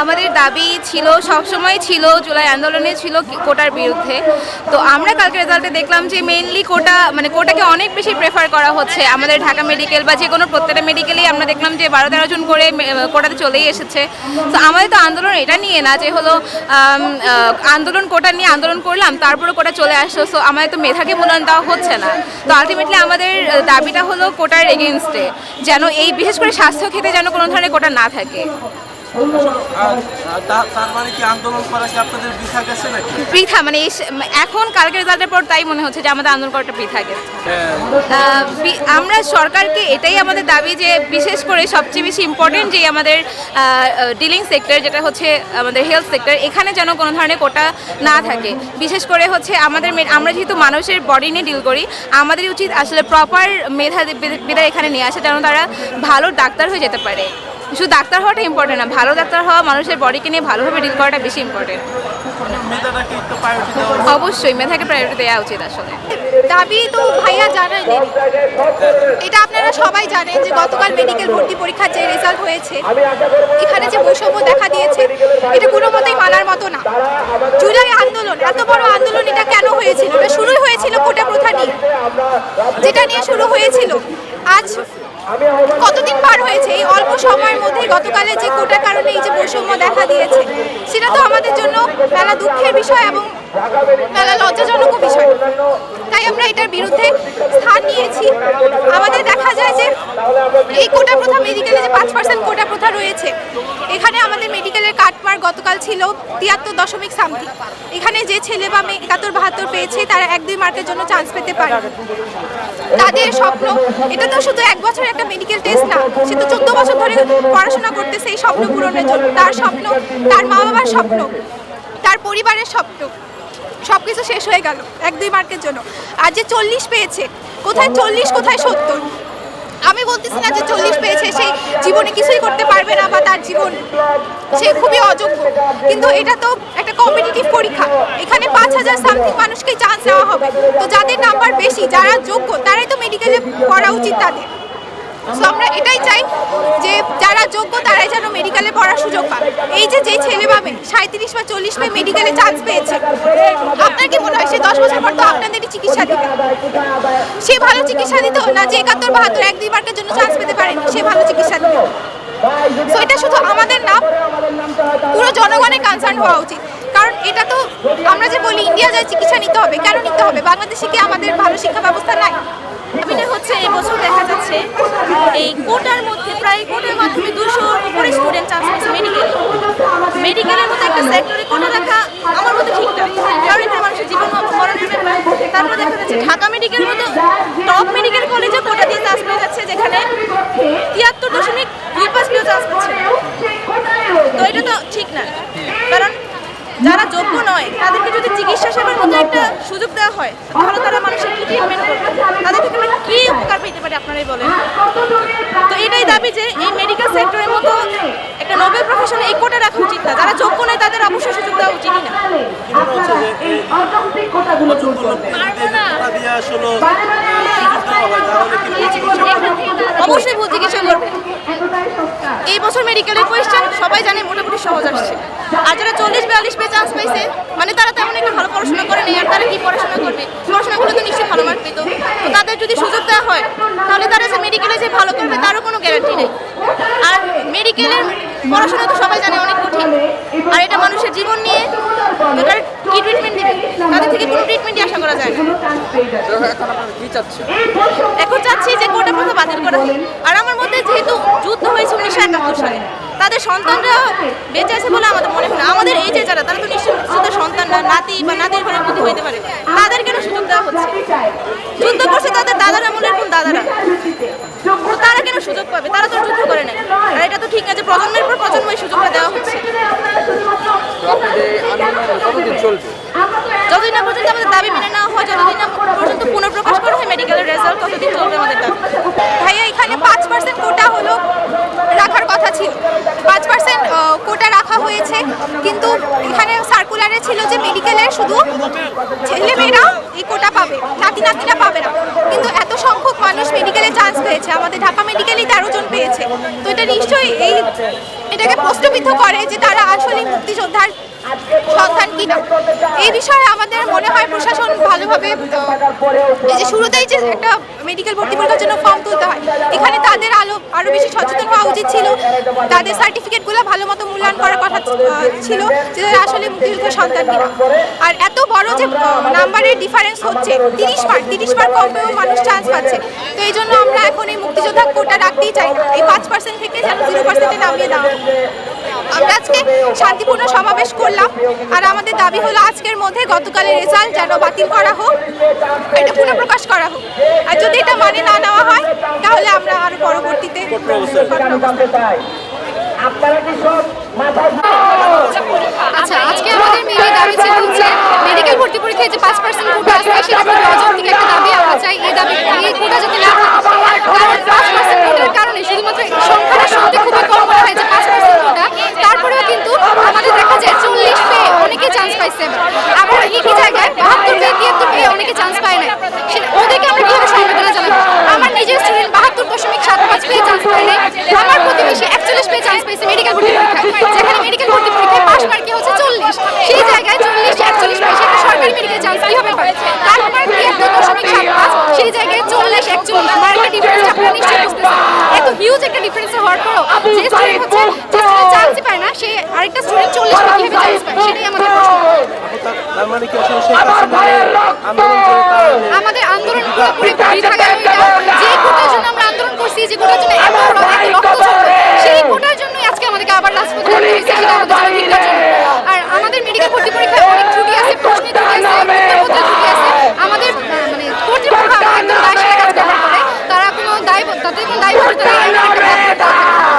আমাদের দাবি ছিল, সবসময় ছিল, জুলাই আন্দোলনে ছিল কোটার বিরুদ্ধে। তো আমরা কালকে রেজাল্টে দেখলাম যে মেইনলি কোটা মানে কোটাকে অনেক বেশি প্রেফার করা হচ্ছে। আমাদের ঢাকা মেডিকেল বা যে কোনো প্রত্যেকটা মেডিকেলেই আমরা দেখলাম যে বারো তেরো জন করে কোটাতে চলেই এসেছে। তো আমাদের তো আন্দোলন এটা নিয়ে না, যে হলো আন্দোলন কোটা নিয়ে আন্দোলন করলাম তারপরে কোটা চলে আসলো। সো আমাদের তো মেধাকে মূল্যায়ন দেওয়া হচ্ছে না। তো আলটিমেটলি আমাদের দাবিটা হলো কোটার এগেনস্টে যেন এই, বিশেষ করে স্বাস্থ্য ক্ষেত্রে যেন কোনো ধরনের কোটা না থাকে। মানে বৃথা পৃথা মানে এই এখন কালকে রেজাল্টের পর তাই মনে হচ্ছে যে আমাদের আন্দোলন করাটা গেছে। হ্যাঁ, আমরা সরকারকে এটাই আমাদের দাবি যে বিশেষ করে সবচেয়ে বেশি ইম্পর্টেন্ট যে আমাদের ডিলিং সেক্টর যেটা হচ্ছে আমাদের হেলথ সেক্টর এখানে যেন কোনো ধরনের কোটা না থাকে। বিশেষ করে হচ্ছে আমাদের আমরা যেহেতু মানুষের বডি নিয়ে ডিল করি আমাদের উচিত আসলে প্রপার মেধা বিদ্যা এখানে নিয়ে আসে যেন তারা ভালো ডাক্তার হয়ে যেতে পারে। শুধু ডাক্তার হওয়াটা ইম্পর্টেন্ট না, ভালো ডাক্তার হওয়া মানুষের বডিকে নিয়ে ভালোভাবে ডিল করাটা বেশি ইম্পর্টেন্ট। অবশ্যই, মেধাকে প্রায়োরিটি দেওয়া উচিত আসলে। দাবি তো ভাইয়া জানালেন এটা আপনারা সবাই জানেন যে গতকাল মেডিকেল ভর্তি পরীক্ষার যে রেজাল্ট হয়েছে, এখানে যে বৈষম্য দেখা দিয়েছে, এটা কোনো মতেই মানার মতো না। জুলাই আন্দোলন, এত বড় আন্দোলন এটা কেন হয়েছিল? এটা শুরুই হয়েছিল কোটা প্রথা নিয়ে। যেটা নিয়ে শুরু হয়েছিল, আজ কতদিন পার হয়েছে? এই অল্প সময়ের মধ্যে গতকালের যে কোটার কারণে এই যে বৈষম্য দেখা দিয়েছে, সেটা তো আমাদের জন্য মেলা দুঃখের বিষয় এবং মেলা লজ্জাজনকও বিষয়। আমরা এটার বিরুদ্ধে স্থান নিয়েছি। আমাদের দেখা যায় যে এই কোটা প্রথা মেডিকেলে যে পাঁচ পার্সেন্ট কোটা প্রথা রয়েছে, এখানে আমাদের মেডিকেলের কাটমার গতকাল ছিল তিয়াত্তর দশমিক সামথিং। এখানে যে ছেলে বা মেয়ে একাত্তর বাহাত্তর পেয়েছে, তারা এক দুই মার্কের জন্য চান্স পেতে পারে। তাদের স্বপ্ন, এটা তো শুধু এক বছর একটা মেডিকেল টেস্ট না, সে তো চোদ্দ বছর ধরে পড়াশোনা করতেছে এই স্বপ্ন পূরণের জন্য। তার স্বপ্ন, তার মা বাবার স্বপ্ন, তার পরিবারের স্বপ্ন সব কিছু শেষ হয়ে গেল, এক দুই মার্কের জন্য। আর যে চল্লিশ পেয়েছে, কোথায় চল্লিশ, কোথায় সত্তর? আমি বলতেছি না যে চল্লিশ পেয়েছে সেই জীবনে কিছুই করতে পারবে না বা তার জীবন, সে খুবই অযোগ্য। কিন্তু এটা তো একটা কম্পিটিটিভ পরীক্ষা। এখানে পাঁচ হাজার সামথিং মানুষকে চান্স দেওয়া হবে। তো যাদের নাম্বার বেশি, যারা যোগ্য, তারাই তো মেডিকেলে পড়া উচিত তাদের। সো আমরা এটাই চাই যে যারা যোগ্য, তারাই যেন মেডিকেলে পড়ার সুযোগ পায়। এই যে যেই ছেলে পাবে সাঁত্রিশ বা চল্লিশ পেয়ে মেডিকেলে চান্স পেয়েছে, আপনার কি মনে হয়, সে দশ বছর পর তো আপনাদেরই চিকিৎসা দিবে? সে ভালো চিকিৎসা দিত না যে একাত্তর, বাহাত্তর, এক, দুই মার্কের জন্য চান্স পেতে পারেনি, সে ভালো চিকিৎসা দিবে সো এটা শুধু আমাদের না, পুরো জনগণের কনসার্ন হওয়া উচিত। কারণ এটা তো আমরা যে বলি ইন্ডিয়া যায় চিকিৎসা নিতে হবে, কেন নিতে হবে? বাংলাদেশে কি আমাদের ভালো শিক্ষা ব্যবস্থা নাই? হচ্ছে এই যাচ্ছে এই কোটার মধ্যে প্রায় কোটার মাধ্যমে দুশো উপরে স্টুডেন্ট চান্স পাচ্ছে মেডিকেল মেডিকেলের মতো একটা সেক্টরে কোটা রাখা আমার মতো ঠিক না। কারণ এতে মানুষের জীবন মরণের ব্যাপার। তারপর দেখা যাচ্ছে ঢাকা মেডিকেল মতো টপ মেডিকেল কলেজে কোটা দিয়ে চান্স পেয়ে যাচ্ছে, যেখানে তিয়াত্তর দশমিক দুই পাঁচ পেয়েও চান্স পাচ্ছে। তো এটা তো ঠিক না। কারণ যারা যোগ্য নয় তাদেরকে যদি চিকিৎসা সেবার মতো একটা সুযোগ দেওয়া হয় তাহলে তারা মানুষের কি ট্রিটমেন্ট করবে তাদের থেকে আমরা কি উপকার পেতে পারি আপনারাই বলেন। তো এটাই দাবি যে এই মেডিকেল সেক্টরের মতো একটা নোবেল প্রফেশনে এই কোটা রাখা উচিত না। যারা যোগ্য নয় তাদের অবশ্যই সুযোগ দেওয়া উচিতই না। অবশ্যই ভুল চিকিৎসা করবে। বছর মেডিকেলের কোয়েশ্চেন সবাই জানে মোটামুটি সহজ আসছে। আর যারা চল্লিশ বিয়াল্লিশ পেয়ে চান্স পেয়েছে মানে তারা তেমন একটা ভালো পড়াশোনা করে নেই, আর তারা কি পড়াশোনা করবে? পড়াশোনাগুলো তো নিশ্চয়ই ভালো মার্ক পেত। তো তাদের যদি সুযোগ দেওয়া হয়, তাহলে তারা যে মেডিকেলে যে ভালো করবে, তারও কোনো গ্যারান্টি নেই। আর মেডিকেলের পড়াশোনা তো সবাই জানে অনেক কঠিন। আর এটা মানুষের জীবন নিয়ে তো কি ট্রিটমেন্ট দেবে তাদের থেকে কোনো ট্রিটমেন্টই আশা করা যায় না। এখন চাচ্ছি? যে কোটা প্রথা বাতিল করা আর আমার মধ্যে যেহেতু যুদ্ধ হয়েছে উনিশশো একাত্তর সালে তাদের সন্তানরা বেঁচে আছে বলে আমাদের মনে হয় আমাদের এই যে যারা তারা তো নিশ্চয়ই শুধু সন্তান না নাতি বা নাতির ঘরে বুদ্ধি হইতে পারে। তাদের কেন সুযোগ দেওয়া হচ্ছে যুদ্ধ করছে তাদের দাদার আমলের কোন দাদারা তো তারা কেন সুযোগ পাবে তারা তো আর যুদ্ধ করে নাই আর এটা তো ঠিক আছে প্রজন্মের পর প্রজন্ম এই সুযোগটা দেওয়া হচ্ছে যতদিন না পর্যন্ত আমাদের দাবি মেনে নেওয়া হয় যতদিন না পর্যন্ত পুনঃপ্রকাশ করা হয় মেডিকেলের রেজাল্ট ততদিন চলবে আমাদের দাবি। ভাইয়া, এখানে পাঁচ পার্সেন্ট কোটা হলো রাখার কথা ছিল। পাঁচ পার্সেন্ট কোটা রাখা হয়েছে, কিন্তু এখানে সার্কুলারে ছিল যে মেডিকেলে শুধু ছেলে মেয়েরা এই কোটা পাবে, নাতি নাতিরা পাবে না। কিন্তু এত সংখ্যক মানুষ মেডিকেলে চান্স পেয়েছে, আমাদের ঢাকা মেডিকেলেই তেরো জন পেয়েছে। তো এটা নিশ্চয়ই এই এটাকে প্রশ্নবিদ্ধ করে যে তারা আসলে কিনা এই বিষয়ে আমাদের মনে হয় প্রশাসন ভালোভাবে এই যে শুরুতেই যে একটা মেডিকেল ভর্তি পরীক্ষার জন্য ফর্ম তুলতে হয়, এখানে তাদের আলো আরও বেশি সচেতন হওয়া উচিত ছিল। তাদের সার্টিফিকেটগুলো ভালো মতো মূল্যায়ন করার কথা ছিল যে আসলে মুক্তিযোদ্ধার সন্তান কিনা। আর এত বড় যে নাম্বারের ডিফারেন্স হচ্ছে, তিরিশ মার্ক তিরিশ মার্ক কমেও মানুষ চান্স পাচ্ছে। তো এই জন্য আমরা এখন এই মুক্তিযোদ্ধা কোটা রাখতেই চাই। এই পাঁচ পার্সেন্ট থেকে যেন জিরো পার্সেন্টে নামিয়ে দেওয়া। আমরা আজকে শান্তিপূর্ণ সমাবেশ করলাম। আর আমাদের দাবি হলো আজকের মধ্যে গতকালের রেজাল্ট যেন বাতিল করা হোক এটা পুনঃপ্রকাশ করা হোক। আর যদি এটা মানে না নেওয়া হয় তাহলে আমরা আরও পরবর্তীতে আপনারা কি সব আচ্ছা আজকে আমাদের মেন দাবি ছিল হচ্ছে মেডিকেল ভর্তি পরীক্ষায় যে পাঁচ পার্সেন্ট কোটা আসবে সেটা একটা দাবি আমরা চাই। এই দাবি আর আমাদের মেডিকেল ভর্তি পরীক্ষা